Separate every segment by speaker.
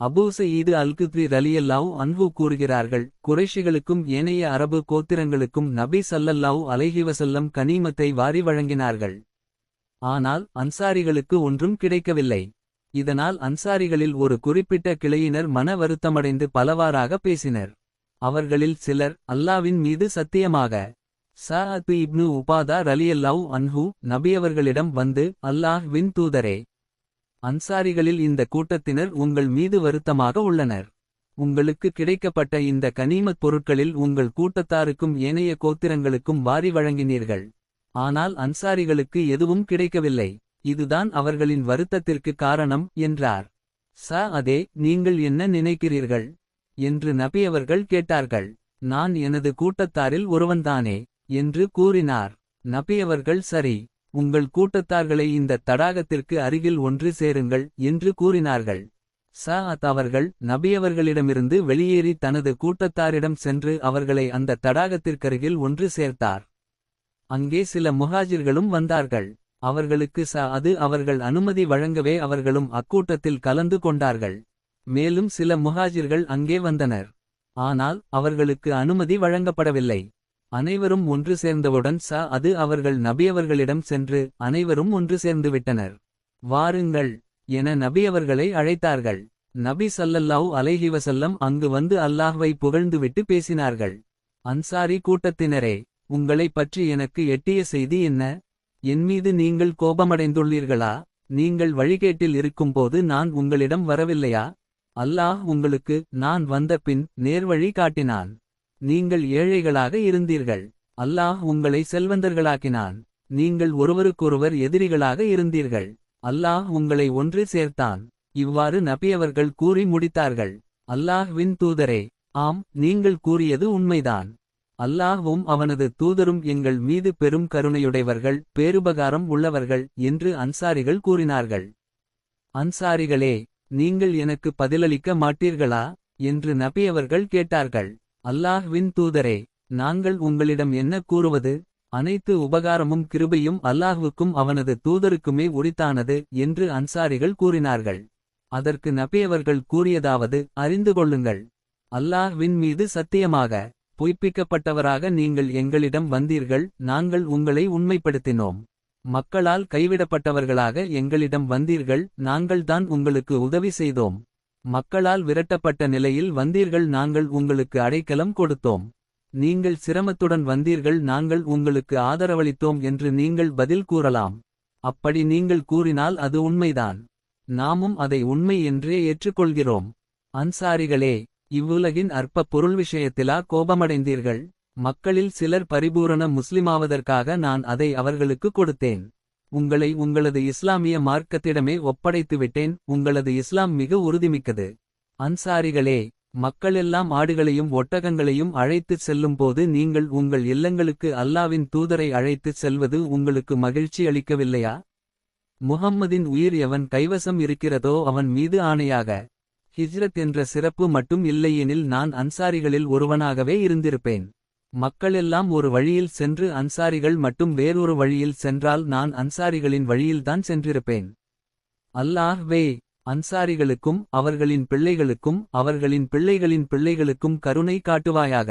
Speaker 1: அபூச ஈது அல்குத்ரி ரலியல்லாவு அன்பு கூறுகிறார்கள் குறைஷிகளுக்கும் ஏனைய அரபு கோத்திரங்களுக்கும் நபி சல்லல்லாவு அலைஹிவசல்லம் கனீமத்தை கனிமத்தை வாரி வழங்கினார்கள். ஆனால் அன்சாரிகளுக்கு ஒன்றும் கிடைக்கவில்லை. இதனால் அன்சாரிகளில் ஒரு குறிப்பிட்ட கிளையினர் மன வருத்தமடைந்து பலவாறாக பேசினர். அவர்களில் சிலர் அல்லாவின் மீது சத்தியமாக. சஅத்து இப்னு உபாதா ரலியல்லாஹு அன்ஹு நபியவர்களிடம் வந்து அல்லாஹ் வின் தூதரே அன்சாரிகளில் இந்த கூட்டத்தினர் உங்கள் மீது வருத்தமாக உள்ளனர். உங்களுக்கு கிடைக்கப்பட்ட இந்த கனிமத் பொருட்களில் உங்கள் கூட்டத்தாருக்கும் ஏனைய கோத்திரங்களுக்கும் வாரி வழங்கினீர்கள். ஆனால் அன்சாரிகளுக்கு எதுவும் கிடைக்கவில்லை. இதுதான் அவர்களின் வருத்தத்திற்கு காரணம் என்றார். ச அதே நீங்கள் என்ன நினைக்கிறீர்கள்? என்று நபியவர்கள் கேட்டார்கள். நான் எனது கூட்டத்தாரில் ஒருவன்தானே என்று கூறினார். நபியவர்கள் சரி. உங்கள் கூட்டத்தார்களை இந்த தடாகத்திற்கு அருகில் ஒன்று சேருங்கள் என்று கூறினார்கள். ச அவர்கள் நபியவர்களிடமிருந்து வெளியேறி தனது கூட்டத்தாரிடம் சென்று அவர்களை அந்த தடாகத்திற்கருகில் ஒன்று சேர்த்தார். அங்கே சில முஹாஜிர்களும் வந்தார்கள். அவர்களுக்கு ச அது அவர்கள் அனுமதி வழங்கவே அவர்களும் அக்கூட்டத்தில் கலந்து கொண்டார்கள். மேலும் சில முஹாஜிர்கள் அங்கே வந்தனர். ஆனால் அவர்களுக்கு அனுமதி வழங்கப்படவில்லை. அனைவரும் ஒன்று சேர்ந்தவுடன் ச அது அவர்கள் நபியவர்களிடம் சென்று அனைவரும் ஒன்று சேர்ந்துவிட்டனர். வாருங்கள் என நபியவர்களை அழைத்தார்கள். நபி சல்லல்லாஹ் அலைஹிவசல்லம் அங்கு வந்து அல்லாஹ்வை புகழ்ந்துவிட்டு பேசினார்கள். அன்சாரி கூட்டத்தினரே உங்களைப் பற்றி எனக்கு எட்டிய செய்தி என்ன? என்மீது நீங்கள் கோபமடைந்துள்ளீர்களா? நீங்கள் வழிகேட்டில் இருக்கும்போது நான் உங்களிடம் வரவில்லையா? அல்லாஹ் உங்களுக்கு நான் வந்த பின் நேர்வழி காட்டினான். நீங்கள் ஏழைகளாக இருந்தீர்கள். அல்லாஹ் உங்களை செல்வந்தர்களாக்கினான். நீங்கள் ஒருவருக்கொருவர் எதிரிகளாக இருந்தீர்கள். அல்லாஹ் உங்களை ஒன்று சேர்த்தான். இவ்வாறு நபியவர்கள் கூறி முடித்தார்கள். அல்லாஹ்வின் தூதரே ஆம் நீங்கள் கூறியது உண்மைதான். அல்லாஹ்வும் அவனது தூதரும் எங்கள் மீது பெரும் கருணையுடையவர்கள் பேருபகாரம் உள்ளவர்கள் என்று அன்சாரிகள் கூறினார்கள். அன்சாரிகளே நீங்கள் எனக்கு பதிலளிக்க மாட்டீர்களா? என்று நபியவர்கள் கேட்டார்கள். அல்லாஹ்வின் தூதரே நாங்கள் உங்களிடம் என்ன கூறுவது? அனைத்து உபகாரமும் கிருபையும் அல்லாஹ்வுக்கும் அவனது தூதருக்குமே உரித்தானது என்று அன்சாரிகள் கூறினார்கள். அதற்கு நபியவர்கள் கூறியதாவது அறிந்து கொள்ளுங்கள். அல்லாஹ்வின் மீது சத்தியமாக பொய்ப்பிக்கப்பட்டவராக நீங்கள் எங்களிடம் வந்தீர்கள் நாங்கள் உங்களை உண்மைப்படுத்தினோம். மக்களால் கைவிடப்பட்டவர்களாக எங்களிடம் வந்தீர்கள் நாங்கள்தான் உங்களுக்கு உதவி செய்தோம். மக்களால் விரட்டப்பட்ட நிலையில் வந்தீர்கள் நாங்கள் உங்களுக்கு அடைக்கலம் கொடுத்தோம். நீங்கள் சிரமத்துடன் வந்தீர்கள் நாங்கள் உங்களுக்கு ஆதரவளித்தோம் என்று நீங்கள் பதில் கூறலாம். அப்படி நீங்கள் கூறினால் அது உண்மைதான். நாமும் அதை உண்மை என்றே ஏற்றுக்கொள்கிறோம். அன்சாரிகளே இவ்வுலகின் அற்ப பொருள் விஷயத்திலா கோபமடைந்தீர்கள்? மக்களில் சிலர் பரிபூரண முஸ்லிமாவதற்காக நான் அதை அவர்களுக்கு கொடுத்தேன். உங்களை உங்களது இஸ்லாமிய மார்க்கத்திடமே ஒப்படைத்துவிட்டேன் உங்களது இஸ்லாம் மிக உறுதிமிக்கது. அன்சாரிகளே மக்களெல்லாம் ஆடுகளையும் ஒட்டகங்களையும் அழைத்துச் செல்லும்போது நீங்கள் உங்கள் இல்லங்களுக்கு அல்லாவின் தூதரை அழைத்துச் செல்வது உங்களுக்கு மகிழ்ச்சி அளிக்கவில்லையா? முஹம்மதின் உயிர் எவன் கைவசம் இருக்கிறதோ அவன் மீது ஆணையாக. ஹிஜ்ரத் என்ற சிறப்பு மட்டும் இல்லையெனில் நான் அன்சாரிகளில் ஒருவனாகவே இருந்திருப்பேன். மக்களெல்லாம் ஒரு வழியில் சென்று அன்சாரிகள் மட்டும் வேறொரு வழியில் சென்றால் நான் அன்சாரிகளின் வழியில்தான் சென்றிருப்பேன். அல்லாஹ் வே அன்சாரிகளுக்கும் அவர்களின் பிள்ளைகளுக்கும் அவர்களின் பிள்ளைகளின் பிள்ளைகளுக்கும் கருணை காட்டுவாயாக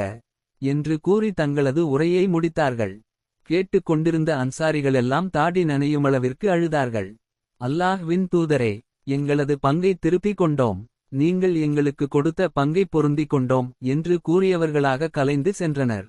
Speaker 1: என்று கூறி தங்களது உரையை முடித்தார்கள். கேட்டுக் கொண்டிருந்த அன்சாரிகளெல்லாம் தாடி நனையுமளவிற்கு அழுதார்கள். அல்லாஹ்வின் தூதரே எங்களது பங்கை திருப்பிக் கொண்டோம். நீங்கள் எங்களுக்கு கொடுத்த பங்கை பொருந்திக் கொண்டோம் என்று கூறியவர்களாக கலைந்து சென்றனர்.